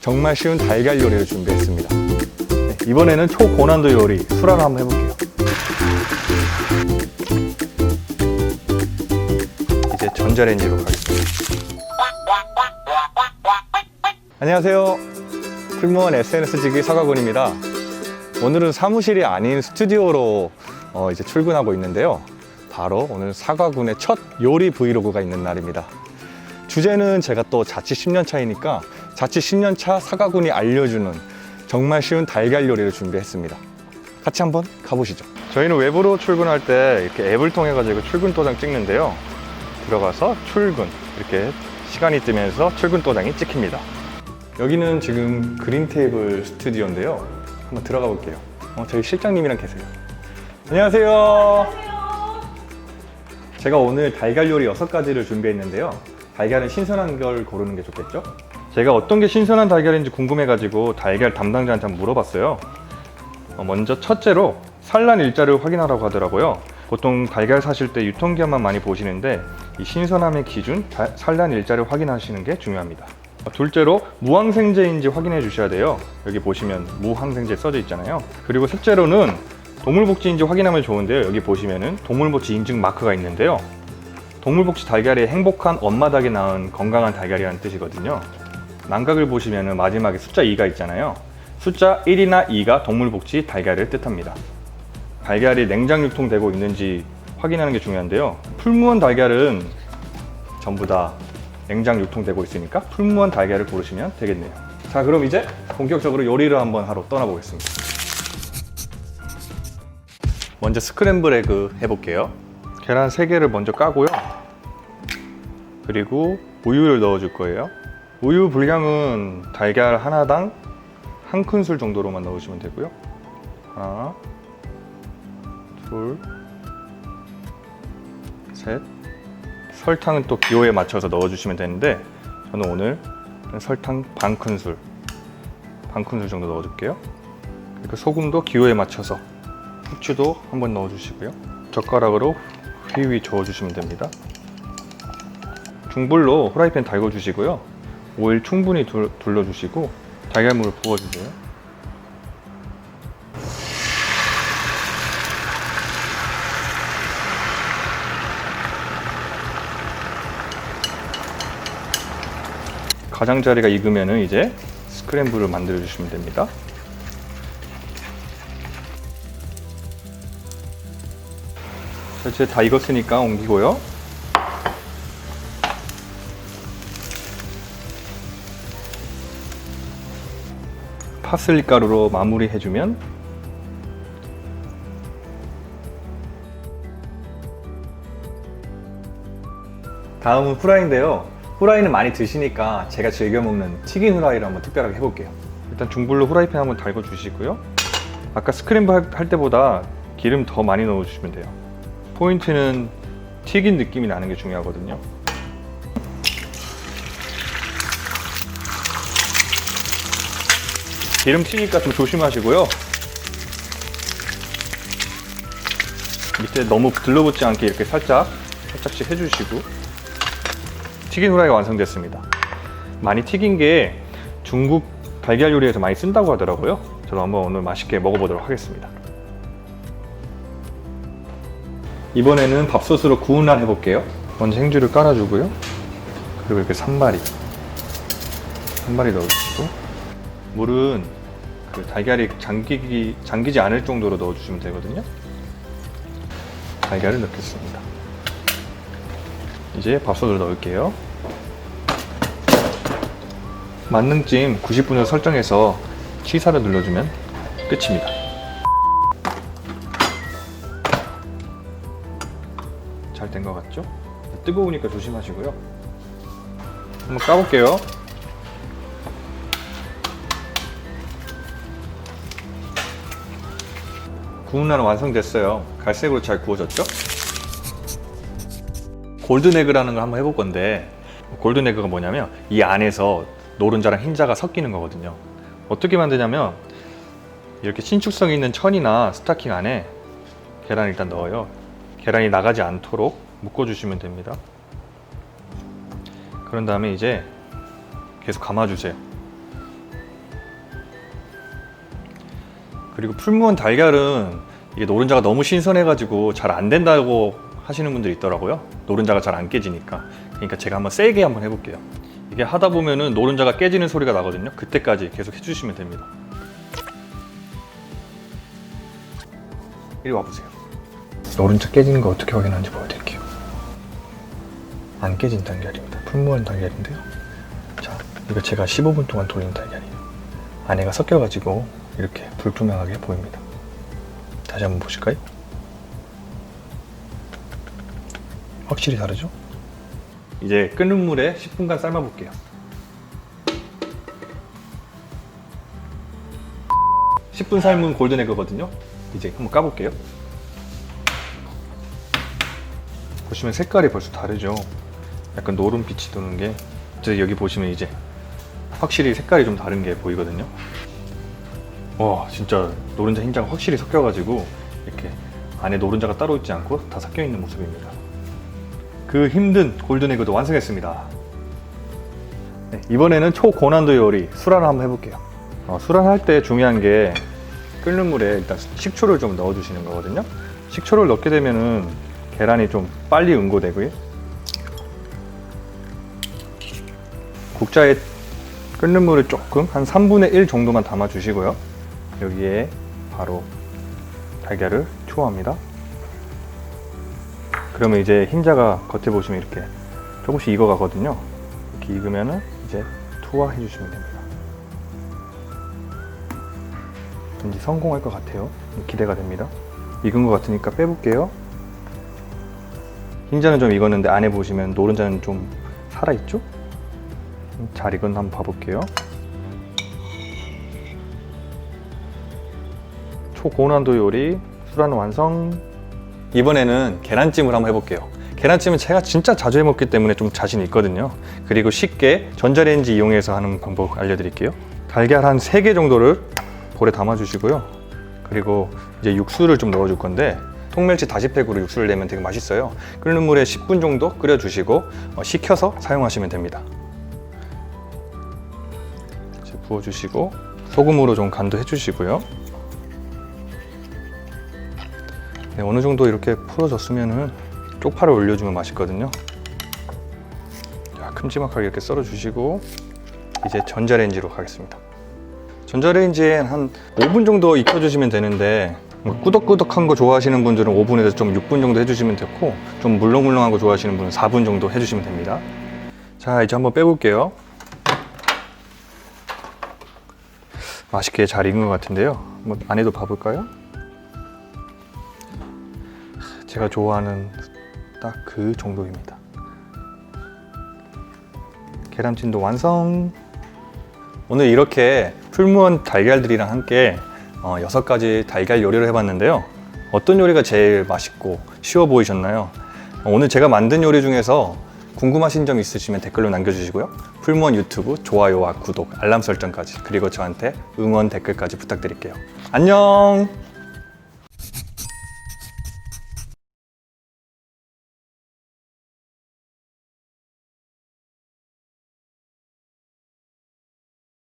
정말 쉬운 달걀 요리를 준비했습니다. 네, 이번에는 초고난도 요리 수라를 한번 해볼게요. 이제 전자레인지로 가겠습니다. 안녕하세요. 풀무원 SNS지기 서가군입니다. 오늘은 사무실이 아닌 스튜디오로 어, 이제 출근하고 있는데요. 바로 오늘 사과군의 첫 요리 브이로그가 있는 날입니다. 주제는 제가 또 자취 10년 차이니까 자취 10년 차 사과군이 알려주는 정말 쉬운 달걀 요리를 준비했습니다. 같이 한번 가보시죠. 저희는 외부로 출근할 때 이렇게 앱을 통해 가지고 출근 도장 찍는데요. 들어가서 출근 이렇게 시간이 뜨면서 출근 도장이 찍힙니다. 여기는 지금 그린 테이블 스튜디오인데요. 한번 들어가 볼게요. 어, 저희 실장님이랑 계세요. 안녕하세요. 제가 오늘 달걀 요리 6가지를 준비했는데요. 달걀은 신선한 걸 고르는 게 좋겠죠? 제가 어떤 게 신선한 달걀인지 궁금해가지고 달걀 담당자한테 한번 물어봤어요. 어, 먼저 첫째로 산란 일자를 확인하라고 하더라고요. 보통 달걀 사실 때 유통기한만 많이 보시는데 이 신선함의 기준, 다- 산란 일자를 확인하시는 게 중요합니다. 어, 둘째로 무항생제인지 확인해 주셔야 돼요. 여기 보시면 무항생제 써져 있잖아요. 그리고 셋째로는 동물복지인지 확인하면 좋은데요. 여기 보시면은 동물복지 인증 마크가 있는데요. 동물복지 달걀이 행복한 엄마 닭이 낳은 건강한 달걀이라는 뜻이거든요. 망각을 보시면은 마지막에 숫자 2가 있잖아요. 숫자 1이나 2가 동물복지 달걀을 뜻합니다. 달걀이 냉장 유통되고 있는지 확인하는 게 중요한데요. 풀무원 달걀은 전부 다 냉장 유통되고 있으니까 풀무원 달걀을 고르시면 되겠네요. 자, 그럼 이제 본격적으로 요리를 한번 하러 떠나보겠습니다. 먼저 스크램블 에그 해볼게요. 계란 3개를 먼저 까고요. 그리고 우유를 넣어줄 거예요. 우유 분량은 달걀 하나당 한 큰술 정도로만 넣으시면 되고요. 하나, 둘, 셋. 설탕은 또 기호에 맞춰서 넣어주시면 되는데 저는 오늘 설탕 반 큰술, 반 큰술 정도 넣어줄게요. 그리고 소금도 기호에 맞춰서 후추도 한번 넣어주시고요. 젓가락으로 휘휘 저어주시면 됩니다. 중불로 후라이팬 달궈주시고요. 오일 충분히 둘, 둘러주시고 달걀물을 부어주세요. 가장자리가 익으면은 이제 스크램블을 만들어 주시면 됩니다. 자, 이제 다 익었으니까 옮기고요. 파슬리 가루로 마무리해주면 다음은 후라이인데요. 후라이는 많이 드시니까 제가 즐겨 먹는 튀긴 후라이를 한번 특별하게 해볼게요. 일단 중불로 후라이팬 한번 달궈 주시고요. 아까 스크램블 할- 할 때보다 기름 더 많이 넣어 주시면 돼요. 포인트는 튀긴 느낌이 나는 게 중요하거든요. 기름 튀니까 좀 조심하시고요. 밑에 너무 들러붙지 않게 이렇게 살짝 살짝씩 해주시고 튀긴 후라이가 완성됐습니다. 많이 튀긴 게 중국 달걀 요리에서 많이 쓴다고 하더라고요. 저도 한번 오늘 맛있게 먹어보도록 하겠습니다. 이번에는 밥솥으로 구운 날 해볼게요. 먼저 행주를 깔아주고요. 그리고 이렇게 산마리. 산마리 넣어주시고. 물은 그 달걀이 잠기기, 잠기지 않을 정도로 넣어주시면 되거든요. 달걀을 넣겠습니다. 이제 밥솥을 넣을게요. 만능찜 90분을 설정해서 취사를 눌러주면 끝입니다. 잘 된 것 같죠? 뜨거우니까 조심하시고요. 한번 까볼게요. 구운 날은 완성됐어요. 갈색으로 잘 구워졌죠? 골든에그라는 걸 한번 해볼 건데 골든에그가 뭐냐면 이 안에서 노른자랑 흰자가 섞이는 거거든요. 어떻게 만드냐면 이렇게 신축성 있는 천이나 스타킹 안에 계란을 일단 넣어요. 계란이 나가지 않도록 묶어 주시면 됩니다. 그런 다음에 이제 계속 감아주세요. 그리고 풀무원 달걀은 이게 노른자가 너무 신선해가지고 잘 안 된다고 하시는 분들이 있더라고요. 노른자가 잘 안 깨지니까. 그러니까 제가 한번 세게 한번 해볼게요. 이게 하다 보면은 노른자가 깨지는 소리가 나거든요. 그때까지 계속 해주시면 됩니다. 이리 와보세요. 노른자 깨지는 거 어떻게 확인하는지 보여드릴게요. 안 깨진 달걀입니다. 풀무원 달걀인데요. 자, 이거 제가 15분 동안 돌린 달걀이에요. 안에가 섞여가지고 이렇게 불투명하게 보입니다. 다시 한번 보실까요? 확실히 다르죠? 이제 끓는 물에 10분간 삶아 볼게요. 10분 삶은 골든에그거든요. 이제 한번 까볼게요. 보시면 색깔이 벌써 다르죠. 약간 노른빛이 도는 게 여기 보시면 이제 확실히 색깔이 좀 다른 게 보이거든요. 와 진짜 노른자 흰자가 확실히 섞여가지고 이렇게 안에 노른자가 따로 있지 않고 다 섞여 있는 모습입니다. 그 힘든 골든 에그도 완성했습니다. 네, 이번에는 초고난도 요리 수란을 한번 해볼게요. 어, 수란 할 때 중요한 게 끓는 물에 일단 식초를 좀 넣어주시는 거거든요. 식초를 넣게 되면은 계란이 좀 빨리 응고되고요. 국자에 끓는 물을 조금 한 3분의 1 정도만 담아 주시고요. 여기에 바로 달걀을 투하합니다. 그러면 이제 흰자가 겉에 보시면 이렇게 조금씩 익어가거든요. 이렇게 익으면은 이제 투하해 주시면 됩니다. 왠지 성공할 것 같아요. 기대가 됩니다. 익은 것 같으니까 빼볼게요. 흰자는 좀 익었는데 안에 보시면 노른자는 좀 살아있죠? 잘 익은 한번 봐볼게요. 초고난도 요리 수란 완성. 이번에는 계란찜을 한번 해볼게요. 계란찜은 제가 진짜 자주 해먹기 때문에 좀 자신 있거든요. 그리고 쉽게 전자레인지 이용해서 하는 방법 알려드릴게요. 달걀 한 3개 정도를 볼에 담아주시고요. 그리고 이제 육수를 좀 넣어줄 건데 통멸치 다시팩으로 육수를 내면 되게 맛있어요. 끓는 물에 10분 정도 끓여주시고 어, 식혀서 사용하시면 됩니다. 이제 부어주시고 소금으로 좀 간도 해주시고요. 네, 어느 정도 이렇게 풀어졌으면은 쪽파를 올려주면 맛있거든요. 자, 큼지막하게 이렇게 썰어주시고 이제 전자레인지로 가겠습니다. 전자레인지에 한 5분 정도 익혀주시면 되는데 뭐 꾸덕꾸덕한 거 좋아하시는 분들은 5분에서 좀 6분 정도 해주시면 됐고 좀 물렁물렁한 거 좋아하시는 분은 4분 정도 해주시면 됩니다. 자 이제 한번 빼볼게요. 맛있게 잘 익은 것 같은데요. 한번 안에도 봐볼까요? 제가 좋아하는 딱 그 정도입니다. 계란찜도 완성. 오늘 이렇게 풀무원 달걀들이랑 함께 어, 여섯 가지 달걀 요리를 해봤는데요. 어떤 요리가 제일 맛있고 쉬워 보이셨나요? 어, 오늘 제가 만든 요리 중에서 궁금하신 점 있으시면 댓글로 남겨주시고요. 풀무원 유튜브 좋아요와 구독, 알람 설정까지 그리고 저한테 응원 댓글까지 부탁드릴게요. 안녕!